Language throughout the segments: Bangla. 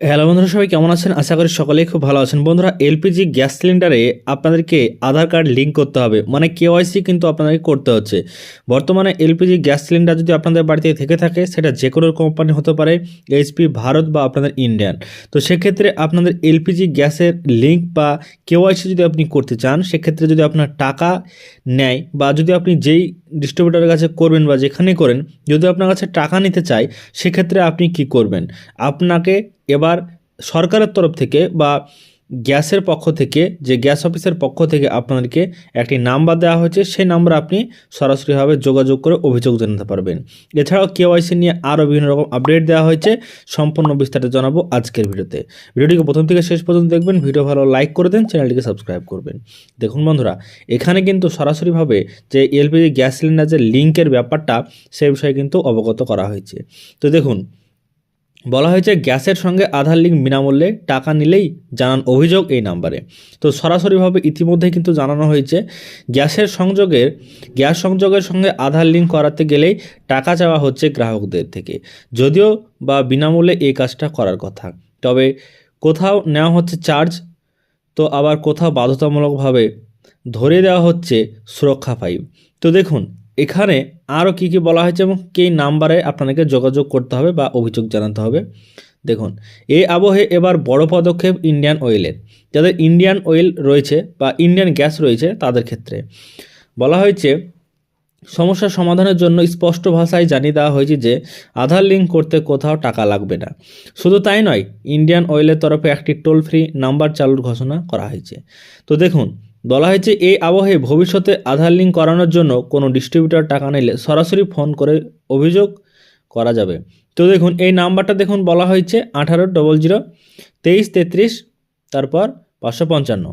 হ্যালো বন্ধুরা, সবাই কেমন আছেন? আশা করি সকলেই খুব ভালো আছেন। বন্ধুরা, এলপিজি গ্যাস সিলিন্ডারে আপনাদেরকে আধার কার্ড লিঙ্ক করতে হবে। মানে কেওয়াইসি কিন্তু আপনাদেরকে করতে হচ্ছে। বর্তমানে এলপিজি গ্যাস সিলিন্ডার যদি আপনাদের বাড়িতে থেকে থাকে, সেটা যে কোনো কোম্পানি হতে পারে এইচপি ভারত বা আপনাদের ইন্ডিয়ান। তো সেক্ষেত্রে আপনাদের এলপিজি গ্যাসের লিঙ্ক বা কেওয়াইসি যদি আপনি করতে চান, সেক্ষেত্রে যদি আপনার টাকা নেয় বা যদি আপনি যেই ডিস্ট্রিবিউটারের কাছে করবেন বা যেখানে করেন, যদি আপনার কাছে টাকা নিতে চায়, সেক্ষেত্রে আপনি কি করবেন? আপনাকে এবার সরকারের তরফ থেকে বা গ্যাসের পক্ষ থেকে, যে গ্যাস অফিসের পক্ষ থেকে আপনাদেরকে একটি নাম্বার দেওয়া হয়েছে, সেই নাম্বারে আপনি সরাসরিভাবে যোগাযোগ করে অভিযোগ জানাতে পারবেন। এছাড়াও কেওয়াইসি নিয়ে আরও বিভিন্ন রকম আপডেট দেওয়া হয়েছে, সম্পূর্ণ বিস্তারিত জানাব আজকের ভিডিওতে। ভিডিওটিকে প্রথম থেকে শেষ পর্যন্ত দেখবেন, ভিডিও ভালো লাইক করে দেন, চ্যানেলটিকে সাবস্ক্রাইব করবেন। দেখুন বন্ধুরা, এখানে কিন্তু সরাসরিভাবে যে এলপিজি গ্যাস সিলিন্ডার যে লিঙ্কের ব্যাপারটা, সে বিষয়ে কিন্তু অবগত করা হয়েছে। তো দেখুন বলা হয়েছে, গ্যাসের সঙ্গে আধার লিঙ্ক বিনামূল্যে টাকা নিলেই জানান অভিযোগ এই নাম্বারে। তো সরাসরিভাবে ইতিমধ্যে কিন্তু জানানো হয়েছে, গ্যাসের সংযোগের, গ্যাস সংযোগের সঙ্গে আধার লিঙ্ক করাতে গেলেই টাকা চাওয়া হচ্ছে গ্রাহকদের থেকে। যদিও বা বিনামূল্যে এই কাজটা করার কথা। তবে কোথাও নেওয়া হচ্ছে চার্জ, তো আবার কোথাও বাধ্যতামূলকভাবে ধরে দেওয়া হচ্ছে সুরক্ষা পাইপ তো দেখুন এখানে আরও কী কী বলা হয়েছে এবং কী নাম্বারে আপনাদেরকে যোগাযোগ করতে হবে বা অভিযোগ জানাতে হবে? দেখুন এই আবহে এবার বড় পদক্ষেপ ইন্ডিয়ান অয়েলের যাদের ইন্ডিয়ান অয়েল রয়েছে বা ইন্ডিয়ান গ্যাস রয়েছে তাদের ক্ষেত্রে। বলা হয়েছে সমস্যার সমাধানের জন্য স্পষ্ট ভাষায় জানিয়ে দেওয়া হয়েছে যে, আধার লিঙ্ক করতে কোথাও টাকা লাগবে না। শুধু তাই নয় ইন্ডিয়ান অয়েলের তরফে একটি টোল ফ্রি নাম্বার চালুর ঘোষণা করা হয়েছে। তো দেখুন বলা হয়েছে, এই আবহে ভবিষ্যতে আধার লিঙ্ক করানোর জন্য কোনো ডিস্ট্রিবিউটার টাকা নিলে সরাসরি ফোন করে অভিযোগ করা যাবে। তো দেখুন, এই নাম্বারটা দেখুন, বলা হয়েছে আঠারো ডবল জিরো তেইশ, তেত্রিশ, তারপর পাঁচশো পঞ্চান্ন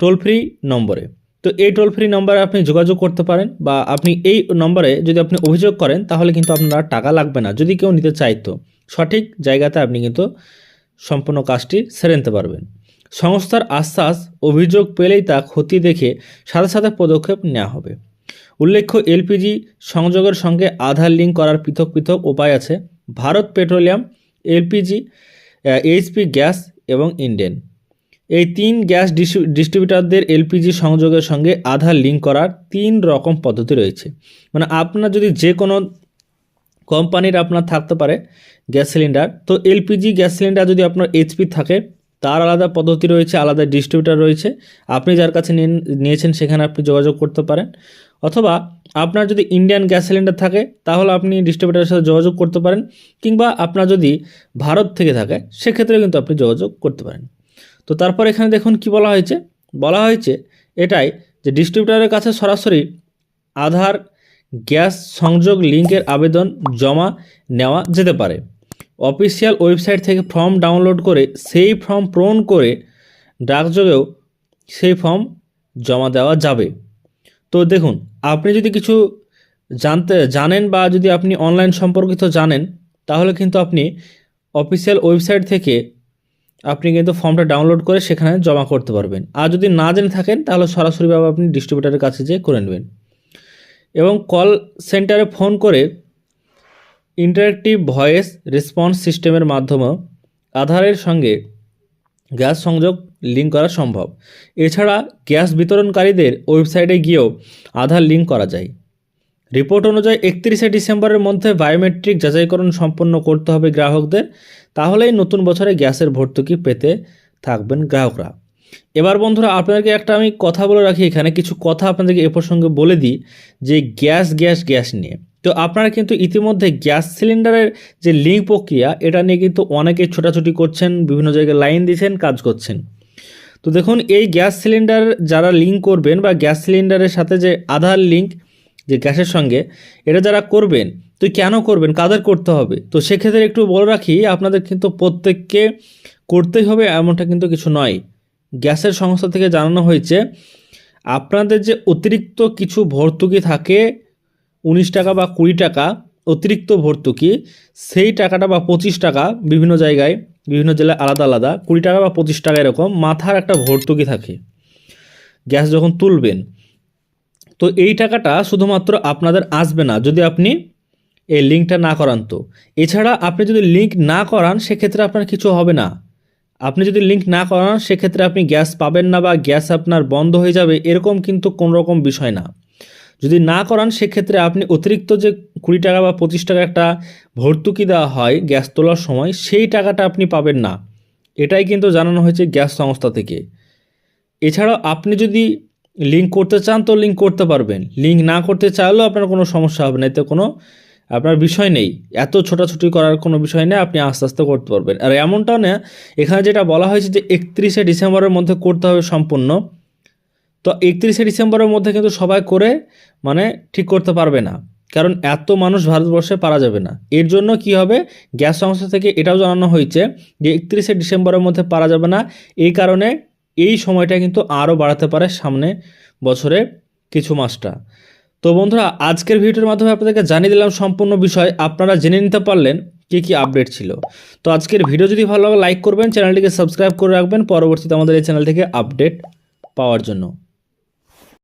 টোল ফ্রি নম্বরে। তো এই টোল ফ্রি নম্বরে আপনি যোগাযোগ করতে পারেন বা আপনি এই নম্বরে যদি আপনি অভিযোগ করেন, তাহলে কিন্তু আপনার টাকা লাগবে না। যদি কেউ নিতে চাইতো সঠিক জায়গাতে আপনি কিন্তু সম্পূর্ণ কাজটি সেরে নিতে পারবেন। সংস্থার আশ্বাস, অভিযোগ পেলেই তা ক্ষতি দেখে সাথে সাথে পদক্ষেপ নেওয়া হবে। উল্লেখ্য, এলপিজি সংযোগের সঙ্গে আধার লিঙ্ক করার পৃথক পৃথক উপায় আছে। Bharat petroleum, LPG HP gas এবং ইন্ডেন। এই তিন গ্যাস ডিস্ট্রি- ডিস্ট্রিবিউটারদের এলপিজি সংযোগের সঙ্গে আধার লিঙ্ক করার তিন রকম পদ্ধতি রয়েছে। মানে আপনার যদি যে কোনো কোম্পানির আপনার থাকতে পারে গ্যাস সিলিন্ডার, তো এলপিজি গ্যাস সিলিন্ডার যদি আপনার এইচপি থাকে তার আলাদা পদ্ধতি রয়েছে, আলাদা ডিস্ট্রিবিউটার রয়েছে। আপনি যার কাছে নিয়েছেন সেখানে আপনি যোগাযোগ করতে পারেন। অথবা আপনার যদি ইন্ডিয়ান গ্যাস সিলিন্ডার থাকে, তাহলে আপনি ডিস্ট্রিবিউটারের সাথে যোগাযোগ করতে পারেন। কিংবা আপনার যদি ভারত থেকে থাকে সেক্ষেত্রে কিন্তু আপনি যোগাযোগ করতে পারেন। তো তারপর এখানে দেখুন কি বলা হয়েছে। বলা হয়েছে এটাই যে ডিস্ট্রিবিউটারের কাছে সরাসরি আধার, গ্যাস সংযোগ লিঙ্কের আবেদন জমা নেওয়া যেতে পারে। অফিসিয়াল ওয়েবসাইট থেকে ফর্ম ডাউনলোড করে সেই ফর্ম পূরণ করে ডাকযোগেও সেই ফর্ম জমা দেওয়া যাবে। তো দেখুন, আপনি যদি কিছু জানতে, জানেন বা যদি আপনি অনলাইন সম্পর্কিত জানেন, তাহলে কিন্তু আপনি অফিসিয়াল ওয়েবসাইট থেকে আপনি কিন্তু ফর্মটা ডাউনলোড করে সেখানে জমা করতে পারবেন। আর যদি না জেনে থাকেন, তাহলে সরাসরিভাবে আপনি ডিস্ট্রিবিউটারের কাছে যেয়ে করে নেবেন। এবং কল সেন্টারে ফোন করে ইন্টারেক্টিভ ভয়েস রেসপন্স সিস্টেমের মাধ্যমে আধারের সঙ্গে গ্যাস সংযোগ লিঙ্ক করা সম্ভব। এছাড়া গ্যাস বিতরণকারীদের ওয়েবসাইটে গিয়েও আধার লিঙ্ক করা যায়। রিপোর্ট অনুযায়ী একত্রিশে ডিসেম্বরের মধ্যে বায়োমেট্রিক যাচাইকরণ সম্পন্ন করতে হবে গ্রাহকদের। তাহলেই নতুন বছরে গ্যাসের ভর্তুকি পেতে থাকবেন গ্রাহকরা। এবার বন্ধুরা, আপনাদেরকে একটা আমি কথা বলে রাখি। এখানে কিছু কথা আপনাদেরকে এ প্রসঙ্গে বলে দিই যে গ্যাস গ্যাস গ্যাস নিয়ে। তো আপনারা কিন্তু ইতিমধ্যে গ্যাস সিলিন্ডারের যে লিঙ্ক প্রক্রিয়া, এটা নিয়ে কিন্তু অনেকে ছোটাছুটি করছেন, বিভিন্ন জায়গায় লাইন দিচ্ছেন, কাজ করছেন। তো দেখুন, এই গ্যাস সিলিন্ডার যারা লিঙ্ক করবেন বা গ্যাস সিলিন্ডারের সাথে যে আধার লিঙ্ক, যে গ্যাসের সঙ্গে, এটা যারা করবেন, তো কেন করবেন, কাদের করতে হবে? তো সেক্ষেত্রে একটু বলে রাখি, আপনাদের কিন্তু প্রত্যেককে করতেই হবে, এমনটা কিন্তু কিছু নয়। গ্যাসের সংস্থা থেকে জানানো হয়েছে, আপনাদের যে অতিরিক্ত কিছু ভর্তুকি থাকে উনিশ টাকা বা কুড়ি টাকা অতিরিক্ত ভর্তুকি, সেই টাকাটা বা পঁচিশ টাকা বিভিন্ন জায়গায়, বিভিন্ন জেলায় আলাদা আলাদা, কুড়ি টাকা বা পঁচিশ টাকা এরকম মাথার একটা ভর্তুকি থাকে। গ্যাস যখন তুলবেন, তো এই টাকাটা শুধুমাত্র আপনাদের আসবে না, যদি আপনি এই লিঙ্কটা না করান তো। এছাড়া আপনি যদি লিঙ্ক না করান, সেক্ষেত্রে আপনার কিছু হবে না। আপনি যদি লিঙ্ক না করান, সেক্ষেত্রে আপনি গ্যাস পাবেন না বা গ্যাস আপনার বন্ধ হয়ে যাবে, এরকম কিন্তু কোনো রকম বিষয় না। যদি না করান, সেক্ষেত্রে আপনি অতিরিক্ত যে কুড়ি টাকা বা পঁচিশ টাকা একটা ভর্তুকি দেওয়া হয় গ্যাস তোলার সময়, সেই টাকাটা আপনি পাবেন না। এটাই কিন্তু জানানো হয়েছে গ্যাস সংস্থা থেকে। এছাড়াও আপনি যদি লিঙ্ক করতে চান, তো লিঙ্ক করতে পারবেন। লিঙ্ক না করতে চাইলেও আপনার কোনো সমস্যা হবে না, এতে কোনো আপনার বিষয় নেই। এত ছোটাছুটি করার কোনো বিষয় নেই, আপনি আস্তে আস্তে করতে পারবেন। আর এমনটা না, এখানে যেটা বলা হয়েছে যে একত্রিশে ডিসেম্বরের মধ্যে করতে হবে সম্পূর্ণ। তো একত্রিশে ডিসেম্বরের মধ্যে কিন্তু সবাই করে মানে ঠিক করতে পারবে না। কারণ এত মানুষ ভারতবর্ষে পারা যাবে না। এর জন্য কি হবে? গ্যাস সংস্থা থেকে এটাও জানানো হয়েছে যে একত্রিশে ডিসেম্বরের মধ্যে পারা যাবে না। এই কারণে এই সময়টা কিন্তু আরও বাড়াতে পারে সামনে বছরে কিছু মাসটা। তো বন্ধুরা, আজকের ভিডিওর মাধ্যমে আপনাদেরকে জানিয়ে দিলাম সম্পূর্ণ বিষয়। আপনারা জেনে নিতে পারলেন কী কী আপডেট ছিল। তো আজকের ভিডিও যদি ভালো লাগে, লাইক করবেন, চ্যানেলটিকে সাবস্ক্রাইব করে রাখবেন। পরবর্তীতে আমাদের এই চ্যানেল থেকে আপডেট পাওয়ার জন্য।